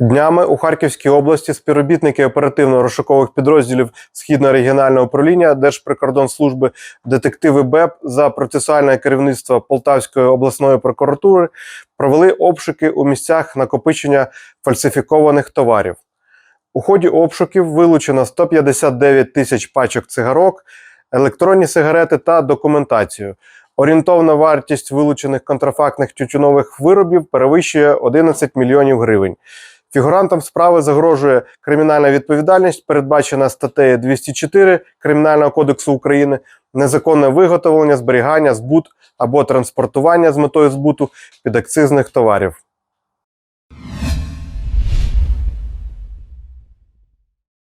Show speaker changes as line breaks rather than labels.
Днями у Харківській області співробітники оперативно-розшукових підрозділів Східного регіонального управління Держприкордонслужби, детективи БЕП за процесуальне керівництво Полтавської обласної прокуратури провели обшуки у місцях накопичення фальсифікованих товарів. У ході обшуків вилучено 159 тисяч пачок цигарок, електронні сигарети та документацію. Орієнтовна вартість вилучених контрафактних тютюнових виробів перевищує 11 мільйонів гривень. Фігурантам справи загрожує кримінальна відповідальність, передбачена статтею 204 Кримінального кодексу України, незаконне виготовлення, зберігання, збут або транспортування з метою збуту підакцизних товарів.